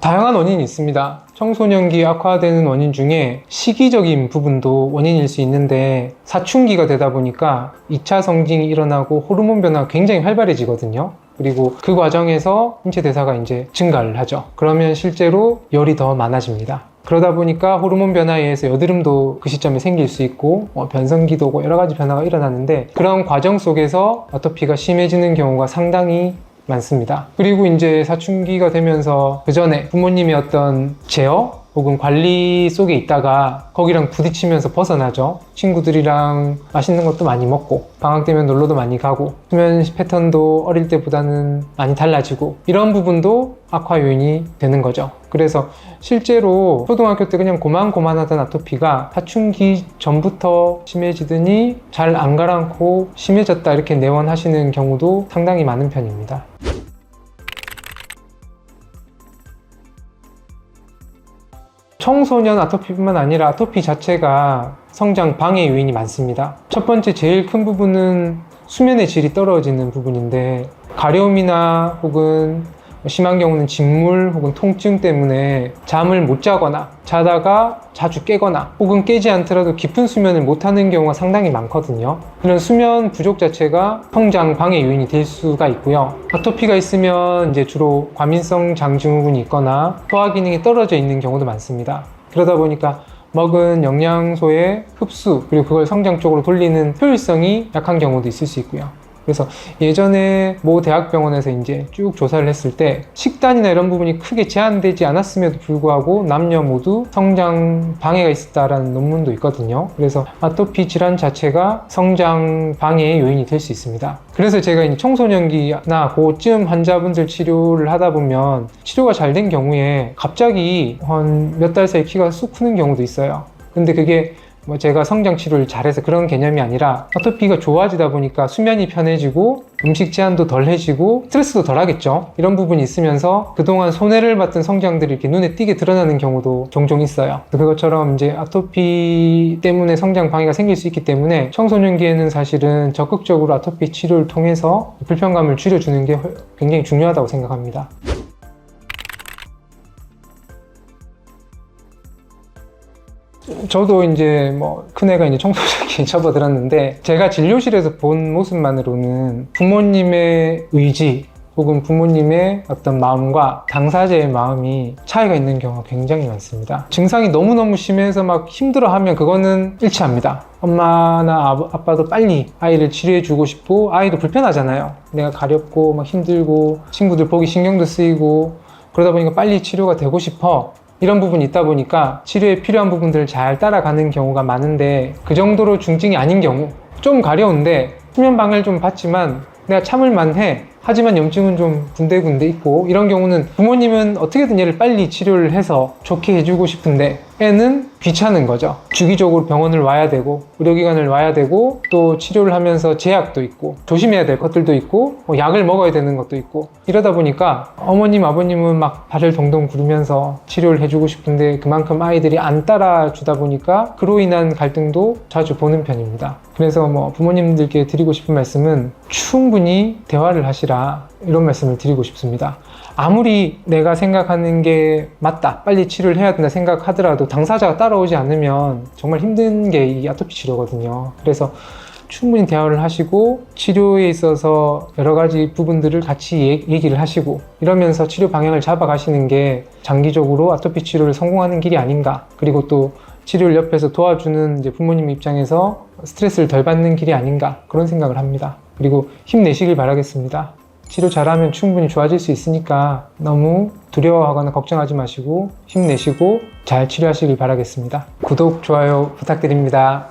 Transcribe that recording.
다양한 원인이 있습니다. 청소년기 악화되는 원인 중에 시기적인 부분도 원인일 수 있는데 사춘기가 되다 보니까 2차 성징이 일어나고 호르몬 변화가 굉장히 활발해지거든요. 그리고 그 과정에서 인체 대사가 이제 증가를 하죠. 그러면 실제로 열이 더 많아집니다. 그러다 보니까 호르몬 변화에 의해서 여드름도 그 시점에 생길 수 있고 뭐 변성기도 오고 여러 가지 변화가 일어나는데 그런 과정 속에서 아토피가 심해지는 경우가 상당히 많습니다. 그리고 이제 사춘기가 되면서 그 전에 부모님의 어떤 제어 혹은 관리 속에 있다가 거기랑 부딪히면서 벗어나죠. 친구들이랑 맛있는 것도 많이 먹고 방학 되면 놀러도 많이 가고 수면 패턴도 어릴 때보다는 많이 달라지고 이런 부분도 악화 요인이 되는 거죠. 그래서 실제로 초등학교 때 그냥 고만고만하던 아토피가 사춘기 전부터 심해지더니 잘 안 가라앉고 심해졌다 이렇게 내원하시는 경우도 상당히 많은 편입니다. 청소년 아토피뿐만 아니라 아토피 자체가 성장 방해 요인이 많습니다. 첫 번째 제일 큰 부분은 수면의 질이 떨어지는 부분인데 가려움이나 혹은 심한 경우는 진물 혹은 통증 때문에 잠을 못 자거나 자다가 자주 깨거나 혹은 깨지 않더라도 깊은 수면을 못 하는 경우가 상당히 많거든요. 이런 수면 부족 자체가 성장 방해 요인이 될 수가 있고요. 아토피가 있으면 이제 주로 과민성 장증후군이 있거나 소화 기능이 떨어져 있는 경우도 많습니다. 그러다 보니까 먹은 영양소의 흡수 그리고 그걸 성장 쪽으로 돌리는 효율성이 약한 경우도 있을 수 있고요. 그래서 예전에 모 대학병원에서 이제 쭉 조사를 했을 때 식단이나 이런 부분이 크게 제한되지 않았음에도 불구하고 남녀 모두 성장 방해가 있었다라는 논문도 있거든요. 그래서 아토피 질환 자체가 성장 방해의 요인이 될 수 있습니다. 그래서 제가 이제 청소년기나 고쯤 환자분들 치료를 하다 보면 치료가 잘 된 경우에 갑자기 한 몇 달 사이 키가 쑥 크는 경우도 있어요. 근데 그게 뭐 제가 성장 치료를 잘해서 그런 개념이 아니라 아토피가 좋아지다 보니까 수면이 편해지고 음식 제한도 덜해지고 스트레스도 덜하겠죠. 이런 부분이 있으면서 그동안 손해를 봤던 성장들이 이렇게 눈에 띄게 드러나는 경우도 종종 있어요. 그것처럼 이제 아토피 때문에 성장 방해가 생길 수 있기 때문에 청소년기에는 사실은 적극적으로 아토피 치료를 통해서 불편감을 줄여주는 게 굉장히 중요하다고 생각합니다. 저도 이제 뭐 큰애가 이제 청소년기에 접어들었는데 제가 진료실에서 본 모습만으로는 부모님의 의지 혹은 부모님의 어떤 마음과 당사자의 마음이 차이가 있는 경우가 굉장히 많습니다. 증상이 너무너무 심해서 막 힘들어하면 그거는 일치합니다. 엄마나 아빠도 빨리 아이를 치료해주고 싶고 아이도 불편하잖아요. 내가 가렵고 막 힘들고 친구들 보기 신경도 쓰이고 그러다 보니까 빨리 치료가 되고 싶어. 이런 부분이 있다 보니까 치료에 필요한 부분들을 잘 따라가는 경우가 많은데 그 정도로 중증이 아닌 경우 좀 가려운데 수면 방해를 좀 받지만 내가 참을만 해. 하지만 염증은 좀 군데군데 있고 이런 경우는 부모님은 어떻게든 얘를 빨리 치료를 해서 좋게 해주고 싶은데 애는 귀찮은 거죠. 주기적으로 병원을 와야 되고 의료기관을 와야 되고 또 치료를 하면서 제약도 있고 조심해야 될 것들도 있고 뭐 약을 먹어야 되는 것도 있고. 이러다 보니까 어머님 아버님은 막 발을 동동 구르면서 치료를 해주고 싶은데 그만큼 아이들이 안 따라주다 보니까 그로 인한 갈등도 자주 보는 편입니다. 그래서 뭐 부모님들께 드리고 싶은 말씀은 충분히 대화를 하시라 이런 말씀을 드리고 싶습니다. 아무리 내가 생각하는 게 맞다, 빨리 치료를 해야 된다 생각하더라도 당사자가 따라오지 않으면 정말 힘든 게 이 아토피 치료거든요. 그래서 충분히 대화를 하시고 치료에 있어서 여러 가지 부분들을 같이 얘- 얘기를 하시고 이러면서 치료 방향을 잡아가시는 게 장기적으로 아토피 치료를 성공하는 길이 아닌가. 그리고 또 치료를 옆에서 도와주는 부모님 입장에서 스트레스를 덜 받는 길이 아닌가 그런 생각을 합니다. 그리고 힘내시길 바라겠습니다. 치료 잘하면 충분히 좋아질 수 있으니까 너무 두려워하거나 걱정하지 마시고 힘내시고 잘 치료하시길 바라겠습니다. 구독, 좋아요 부탁드립니다.